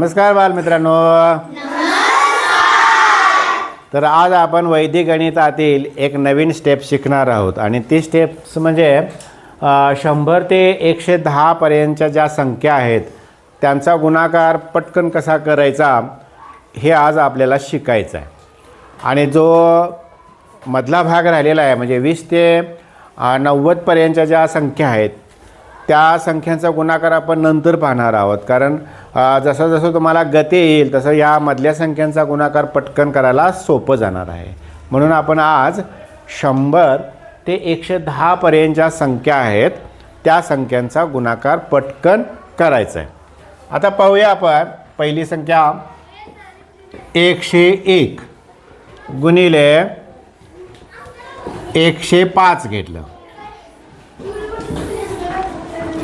नमस्कार बालमित्रांनो. तर आज आपण वैदिक गणितातील एक नवीन स्टेप शिकणार आहोत. आणि ती स्टेप्स म्हणजे शंभर ते एकशे दहापर्यंतच्या ज्या संख्या आहेत त्यांचा गुणाकार पटकन कसा करायचा हे आज आपल्याला शिकायचं आहे. आणि जो मधला भाग राहिलेला आहे म्हणजे वीस ते नव्वदपर्यंतच्या ज्या संख्या आहेत त्या संख्यांचा गुणाकार आपण नंतर पाहणार आहोत. कारण जसं जसं तुम्हाला गती येईल तसं या मधल्या संख्यांचा गुणाकार पटकन करायला सोपं जाणार आहे. म्हणून आपण आज शंभर ते एकशे दहापर्यंत ज्या संख्या आहेत त्या संख्यांचा गुणाकार पटकन करायचा आहे आता पाहूया आपण पहिली संख्या. एकशे एक गुणिले एकशे पाच घेतलं.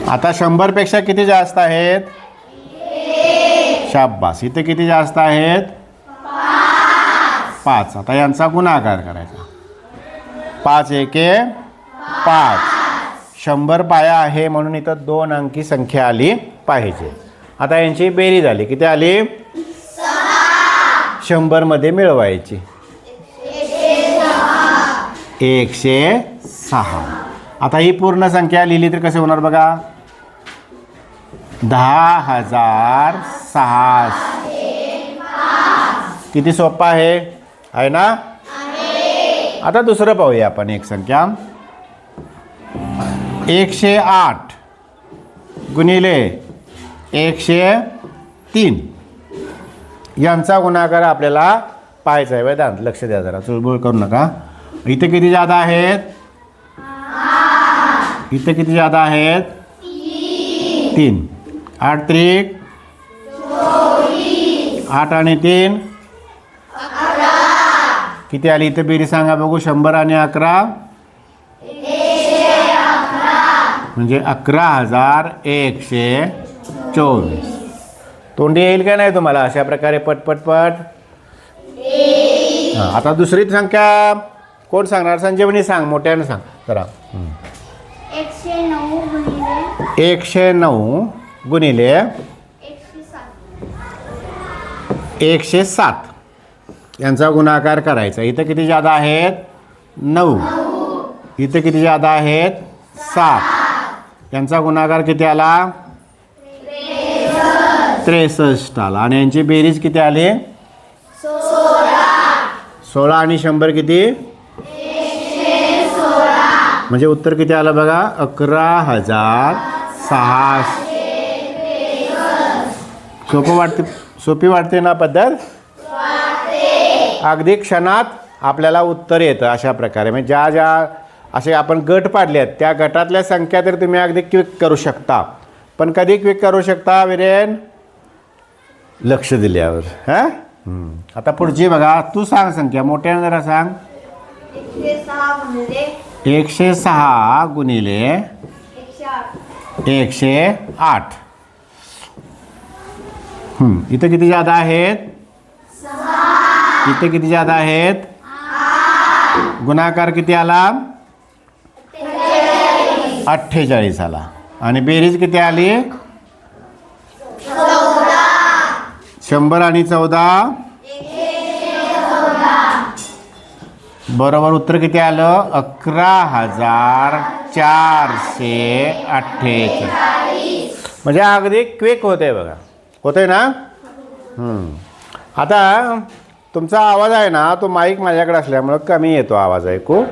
आता शंभरपेक्षा किती जास्त आहेत? शाब्बास इथे किती जास्त आहेत? पाच. आता यांचा गुणाकार करायचा. पाच एके पाच. शंभर पाया आहे म्हणून इथं दोन अंकी संख्या आली पाहिजे. आता यांची बेरी झाली किती आली? शंभरमध्ये मिळवायची. एकशे सहा. आता ही पूर्ण संख्या लिहिली तर कसे होणार बघा? दहा हजार सहा किती सोपा आहे? आहे ना? आता दुसरं पाहूया आपण एक संख्या. एकशे आठ गुणिले एकशे तीन. यांचा गुणाकार आपल्याला पाहायचा आहे. वेदांत लक्ष द्या जरा. चुळबुळ करू नका. इथे किती जादा आहेत? इथे किती जादा आहेत? तीन. आठ त्रिक. आठ आणि तीन. किती आली इथे बेरी सांगा बघू शंभर आणि अकरा. म्हणजे अकरा हजार एकशे चोवीस. तोंडी येईल का नाही तुम्हाला? अशा प्रकारे पट पट पट. हां आता दुसरी संख्या. कोण सांगणार? संजीवनी सांग मोठ्यानं सांग. जरा. एकशे नऊ. गुणिले एकशे सात. यांचा गुणाकार करायचा. इथं किती जादा आहेत? नऊ. इथं किती जादा आहेत? सात. यांचा गुणाकार किती आला? त्रेसष्ट आला. आणि यांची बेरीज किती आली? सोळा. आणि शंभर किती? म्हणजे उत्तर किती आलं बघा? अकरा हजार सहाशे. सोपं वाटते सोपी वाटते ना पद्धत? अगदी क्षणात आपल्याला उत्तर येतं अशा प्रकारे. म्हणजे ज्या ज्या असे आपण गट पाडले आहेत त्या गटातल्या संख्या तर तुम्ही अगदी क्विक करू शकता. पण कधी क्विक करू शकता विरेन? लक्ष दिल्यावर. हां. आता पुढची बघा. तू सांग संख्या. मोठ्यानं जरा सांग. एकशे सहा गुणिले एकशे आठ. इथं किती जादा आहेत? इथे किती जादा आहेत? गुणाकार किती आला? अठ्ठेचाळीस आला. आणि बेरीज किती आली? शंभर आणि चौदा? बरोबर उत्तर किती आलं? अकरा हजार चारशे अठ्ठेचाळीस. म्हणजे अगदी क्विक होते बघा. होते ना. आता तुमचा आवाज आहे ना तो माईक माझ्याकडे असल्यामुळं कमी येतो आवाज ऐकू.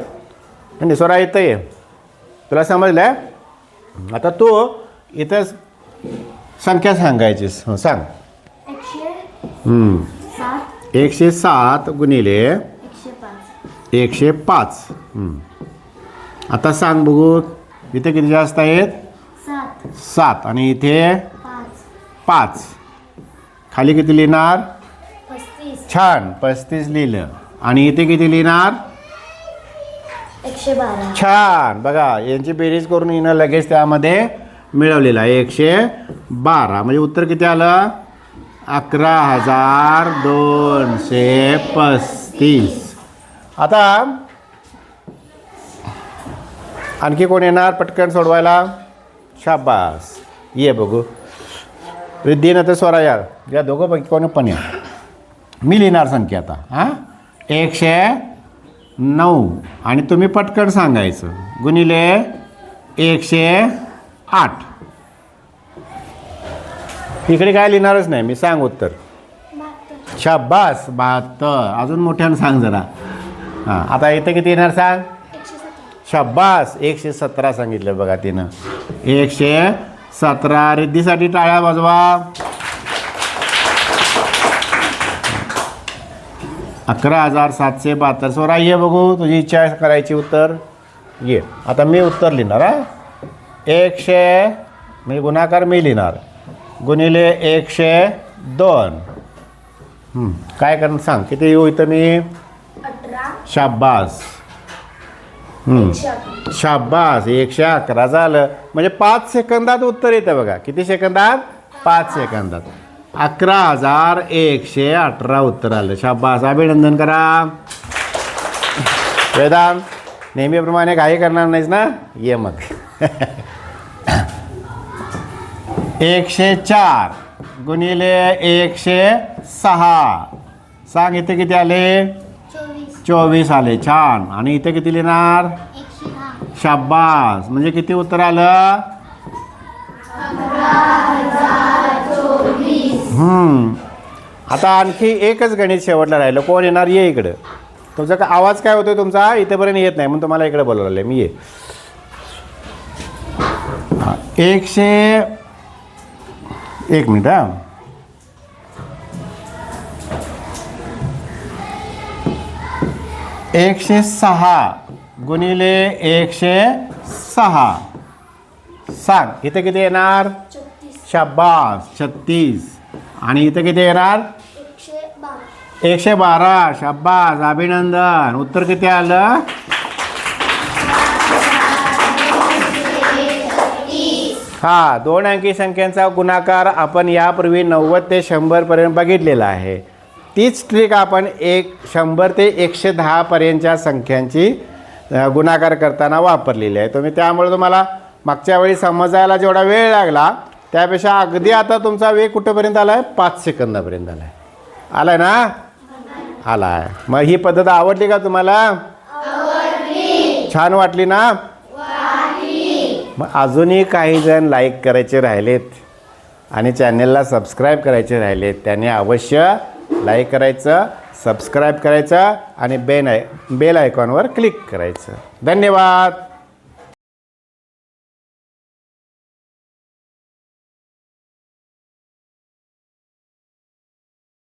आणि स्वरा येतं ये तुला समजलं आहे आता तू इथं संख्या सांगायचीस. हं, सांग. एकशे. सात. गुणिले एकशे पाच. आता सांग बघू. इथे किती जास्त आहेत? सात. आणि इथे पाच. खाली किती लिहिणार? छान पस्तीस लिहिलं. आणि इथे किती लिहिणार? छान. बघा यांची बेरीज करून येणं लगेच त्यामध्ये मिळवलेलं आहे. एकशे बारा. म्हणजे उत्तर किती आलं? अकरा हजार दोनशे पस्तीस. आता आणखी कोण येणार? पटकन सोडवायला. शाबास. ये बघू. रिद्धी ना तर स्वरा यार. या दोघंपैकी कोणी पण या. मी लिहिणार संख्या आता. हां? एकशे नऊ. आणि तुम्ही पटकन सांगायचं. गुणिले एकशे आठ. इकडे काय लिहिणारच नाही. मी सांग उत्तर. शाबास बहात्तर. अजून मोठ्यानं सांग जरा. हां आता इथं किती येणार सांग? शाबास. एकशे सतरा सांगितलं बघा तिनं. एकशे सतरा रिद्धीसाठी टाळ्या वाजवा. अकरा हजार सातशे बहात्तर. सोरा ये बघू. तुझी इच्छा करायची उत्तर? ये. आता मी उत्तर लिहिणार हा? एकशे म्हणजे गुणाकार मी लिहिणार. गुणिले एकशे दोन. काय करणार सांग. किती येऊ इथं मी? अठरा. शाबास. एकशे अकरा. शाबास एकशे अकरा झालं. म्हणजे पाच सेकंदात उत्तर येतं बघा. किती सेकंदात? पाच सेकंदात. अकरा हजार एकशे अठरा उत्तर आलं. शाबास अभिनंदन करा. वेदांत नेहमीप्रमाणे काही करणार नाहीस ना? ये मग. एकशे चार गुणिले एकशे सहा. सांग इथे किती आले? चोवीस आले छान. आणि इथे किती लिहिणार? शाबास म्हणजे किती उत्तर आलं? हम्म. आता आणखी एकच गणित शेवटला राहिलं. कोण येणार? ये इकडं. तुमचा का आवाज काय होतोय तुमचा? इथेपर्यंत येत नाही म्हणून तुम्हाला इकडे बोलवलं मी ये. एकशे एक मिनिट हा. एकशे सहा गुणिले एकशे सहा. सांग इथे किती येणार? शाबास छत्तीस. आणि इथे किती येणार? एकशे बारा. एकशे बारा शाबास अभिनंदन. उत्तर किती आलं? हा दोन अंकी संख्यांचा गुणाकार आपण यापूर्वी नव्वद ते शंभरपर्यंत बघितलेला आहे. तीच ट्रिक आपण एक शंभर ते एकशे दहापर्यंतच्या संख्यांची गुणाकार करताना वापरलेली आहे. तुम्ही त्यामुळे तुम्हाला मागच्या वेळी समजायला जेवढा वेळ लागला त्यापेक्षा अगदी आता तुमचा वेग कुठंपर्यंत आला आहे पाच सेकंदापर्यंत आला आहे आला आहे ना? आला आहे मग ही पद्धत आवडली का तुम्हाला? छान वाटली ना? मग अजूनही काही जण लाईक करायचे राहिलेत आणि चॅनेलला सबस्क्राईब करायचे राहिलेत त्याने अवश्य लाईक करायचं सबस्क्राईब करायचं आणि बेन आय बेल आयकॉनवर क्लिक करायचं. धन्यवाद!